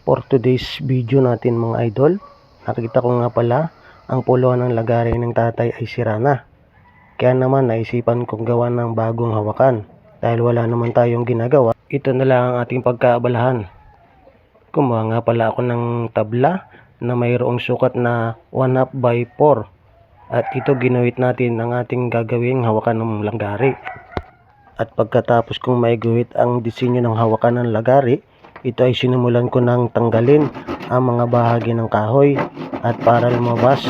For today's video natin mga idol, nakita ko nga pala ang puluhan ng lagari ng tatay ay sira na. Kaya naman naisipan kong gawa ng bagong hawakan. Dahil wala naman tayong ginagawa, ito na lang ang ating pagkaabalahan. Kumuha nga pala ako ng tabla na mayroong sukat na 1 half by 4. At ito ginuhit natin ang ating gagawing hawakan ng langgari. At pagkatapos kong maiguhit ang disenyo ng hawakan ng lagari, ito ay sinimulan ko ng tanggalin ang mga bahagi ng kahoy at para lumabas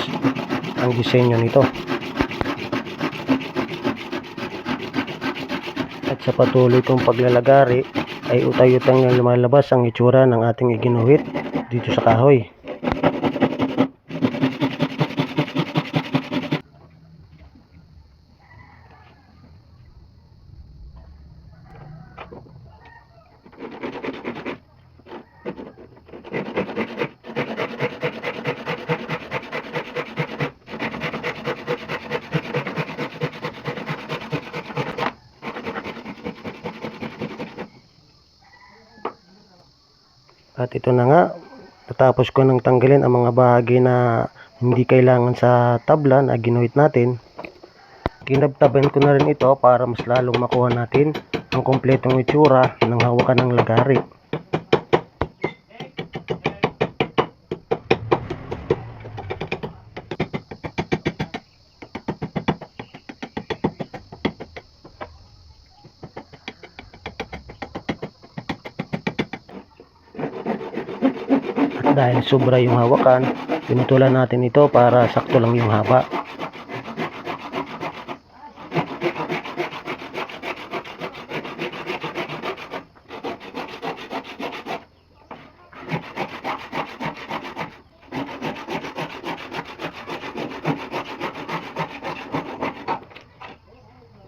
ang disenyo nito. At sa patuloy kong paglalagari ay utay-utang na lumalabas ang itsura ng ating iginuhit dito sa kahoy. At ito na nga, natapos ko nang tanggalin ang mga bahagi na hindi kailangan sa tabla na ginuhit natin. Kinabtaban ko na rin ito para mas lalong makuha natin ang kompletong itsura ng hawakan ng lagari. Dahil sobra yung hawakan, pinutulan natin ito para sakto lang yung haba.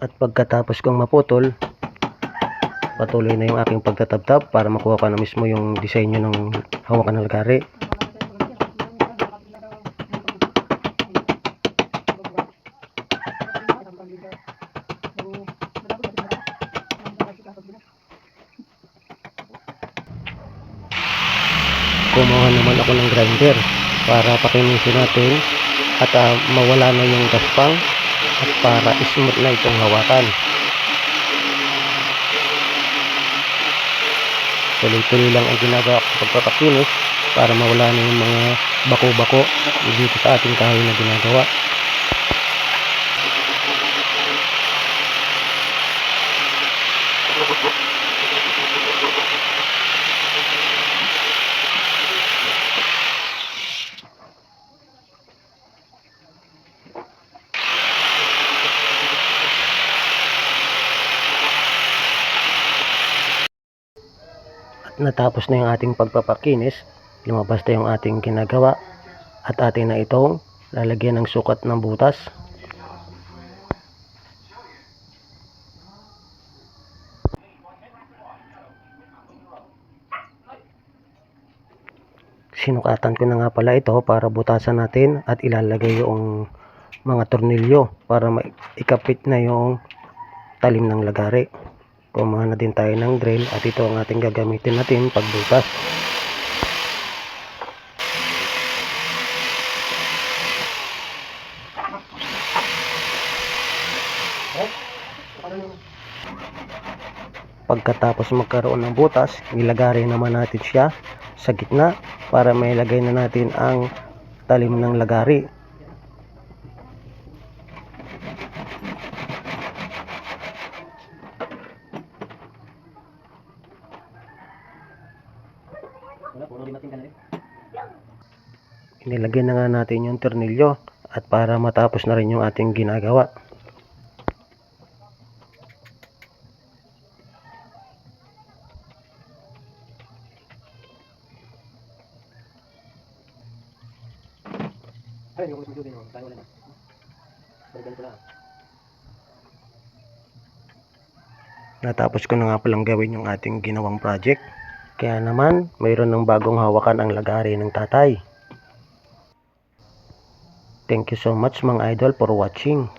At pagkatapos kong maputol, patuloy na yung aking pagtatabtab para makuha ko na mismo yung disenyo ng hawakan ng lagari. Kumuha naman ako ng grinder para pakinisin natin at ah, mawala na yung gaspang at para smooth na itong hawakan. Tuloy-tuloy lang ang ginagawa ko pagpapakinis para mawala na yung mga bako-bako dito sa ating kahoy na ginagawa. Natapos na yung ating pagpapakinis, lumabas na yung ating ginagawa at atin na itong lalagyan ng sukat ng butas. Sinukatan ko na nga pala ito para butasan natin at ilalagay yung mga tornilyo para maikapit na yung talim ng lagari. Kumuha na din tayo ng drill at ito ang ating gagamitin natin pagbutas. Pagkatapos magkaroon ng butas, ilagari naman natin siya sa gitna para may lagay na natin ang talim ng lagari. Inilagay na nga natin yung tornilyo at para matapos na rin yung ating ginagawa. Ay, yung mas din tayo wala na. Balikan ko lang. Natapos ko na nga palang gawin yung ating ginawang project. Kaya naman, mayroon ng bagong hawakan ang lagari ng tatay. Thank you so much mga idol for watching.